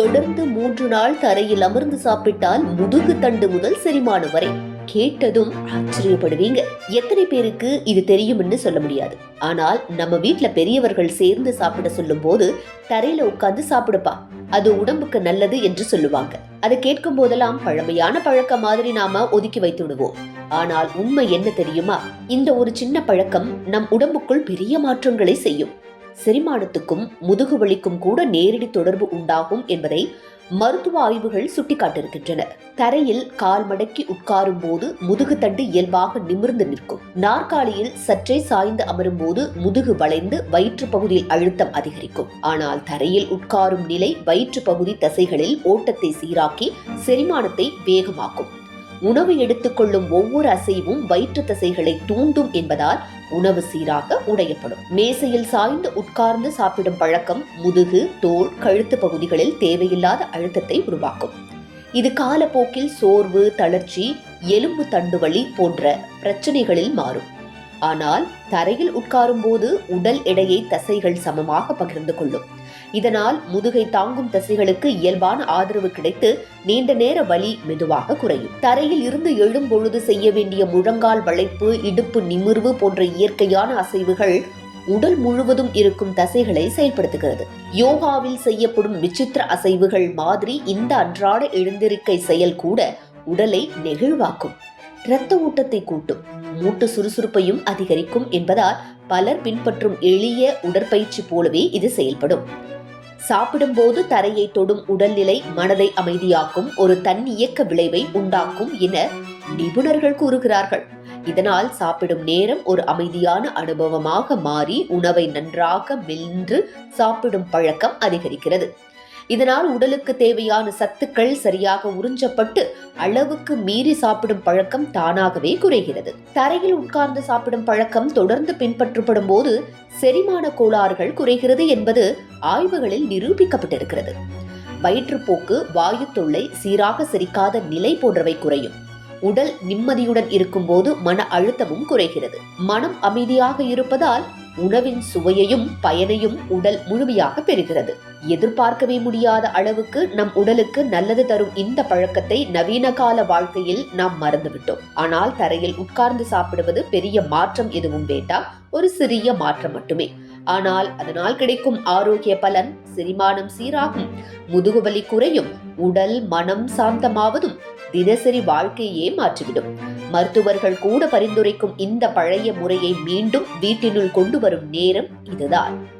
தொடர்ந்து மூன்று நாள் தரையில் அமர்ந்து சாப்பிட்டால் முதுகு தண்டு முதல் செரிமானம் வரை. கேட்டதும் ஆச்சரியப்படுவீங்க. எத்தனை பேருக்கு இது தெரியும்னு சொல்ல முடியாது. ஆனால் நம்ம வீட்ல பெரியவர்கள் சேர்ந்து சாப்பிட சொல்லும் போது தரையில உட்கார்ந்து சாப்பிடுப்பா. அது உடம்புக்கு நல்லது என்று சொல்லுவாங்க. அதை கேட்கும் போதெல்லாம் பழமையான பழக்கம் மாதிரி நாம ஒதுக்கி வைத்து விடுவோம். ஆனால் உண்மை என்ன தெரியுமா? இந்த ஒரு சின்ன பழக்கம் நம் உடம்புக்குள் பெரிய மாற்றங்களை செய்யும். செரிமானத்துக்கும் முதுகு வலிக்கும் கூட நேரடி தொடர்பு உண்டாகும் என்பதை மருத்துவ ஆய்வுகள் சுட்டிக்காட்டியிருக்கின்றன. தரையில் கால் மடக்கி உட்காரும் போது முதுகு தண்டு இயல்பாக நிமிர்ந்து நிற்கும். நாற்காலியில் சற்றே சாய்ந்து அமரும் போது முதுகு வளைந்து வயிற்று பகுதியில் அழுத்தம் அதிகரிக்கும். ஆனால் தரையில் உட்காரும் நிலை வயிற்று பகுதி தசைகளில் ஓட்டத்தை சீராக்கி செரிமானத்தை வேகமாக்கும். உணவு எடுத்துக்கொள்ளும் ஒவ்வொரு அசைவும் வயிற்று தசைகளை தூண்டும் என்பதால் உணவு சீராக உடையப்படும். மேசையில் சாய்ந்து உட்கார்ந்து சாப்பிடும் பழக்கம் முதுகு தோல் கழுத்து பகுதிகளில் தேவையில்லாத அழுத்தத்தை உருவாக்கும். இது காலப்போக்கில் சோர்வு தளர்ச்சி எலும்பு தண்டுவலி போன்ற பிரச்சனைகளில் மாறும். ஆனால் தரையில் உட்காரும் போது உடல் எடையை தசைகள் சமமாக பகிர்ந்து கொள்ளும். இதனால் முதுகை தாங்கும் தசைகளுக்கு இயல்பான ஆதரவு கிடைத்து நீண்ட நேர வலி மெதுவாக குறையும். தரையில் இருந்து எழும் பொழுது செய்ய வேண்டிய முழங்கால் வளைப்பு இடுப்பு நிமிர்வு போன்ற இயற்கையான அசைவுகள் உடல் முழுவதும் இருக்கும் தசைகளை செயல்படுத்துகிறது. யோகாவில் செய்யப்படும் விசித்திர அசைவுகள் மாதிரி இந்த அன்றாட எழுந்திருக்கை செயல் கூட உடலை நெகிழ்வாக்கும். இரத்த ஊட்டத்தை கூட்டும். மூட்டு சுறுசுறுப்பையும் அதிகரிக்கும் என்பதால் பலர் பின்பற்றும் எளிய உடற்பயிற்சி போலவே இது செயல்படும். சாப்பிடும்போது தரையை தொடும் உடல்நிலை மனதை அமைதியாக்கும் ஒரு தன்னியக்க விளைவை உண்டாக்கும் என நிபுணர்கள் கூறுகிறார்கள். இதனால் சாப்பிடும் நேரம் ஒரு அமைதியான அனுபவமாக மாறி உணவை நன்றாக மென்று சாப்பிடும் பழக்கம் அதிகரிக்கிறது. இதனால் உடலுக்கு தேவையான சத்துக்கள் சரியாக உறிஞ்சப்பட்டு அளவுக்கு மீறி சாப்பிடும் பழக்கம் தானாகவே குறைகிறது. தரையில் உட்கார்ந்து சாப்பிடும் பழக்கம் தொடர்ந்து பின்பற்றப்படும் போது செரிமான கோளாறுகள் குறைகிறது என்பது ஆய்வுகளில் நிரூபிக்கப்பட்டிருக்கிறது. வயிற்றுப்போக்கு வாயு தொல்லை சீராக செரிக்காத நிலை போன்றவை குறையும். உடல் நிம்மதியுடன் இருக்கும்போது மன அழுத்தமும் குறைகிறது. மனம் அமைதியாக இருப்பதால் உணவின் சுவையையும் பயனையும் உடல் முழுமையாக பெறுகிறது. எதிர்பார்க்கவே முடியாத அளவுக்கு நம் உடலுக்கு நல்லது தரும் இந்த பழக்கத்தை நவீன கால வாழ்க்கையில் நாம் மறந்துவிட்டோம். ஆனால் தரையில் உட்கார்ந்து சாப்பிடுவது பெரிய மாற்றம் எதுவும் வேண்டாம் ஒரு சிறிய மாற்றம் மட்டுமே. ஆனால் அதனால் கிடைக்கும் ஆரோக்கிய பலன் செரிமானம் சீராகும். முதுகுவலி குறையும் உடல் மனம் சாந்தமாவதும் தினசரி வாழ்க்கையே மாற்றிவிடும். மருத்துவர்கள் கூட பரிந்துரைக்கும் இந்த பழைய முறையை மீண்டும் வீட்டினுள் கொண்டு வரும் நேரம் இதுதான்.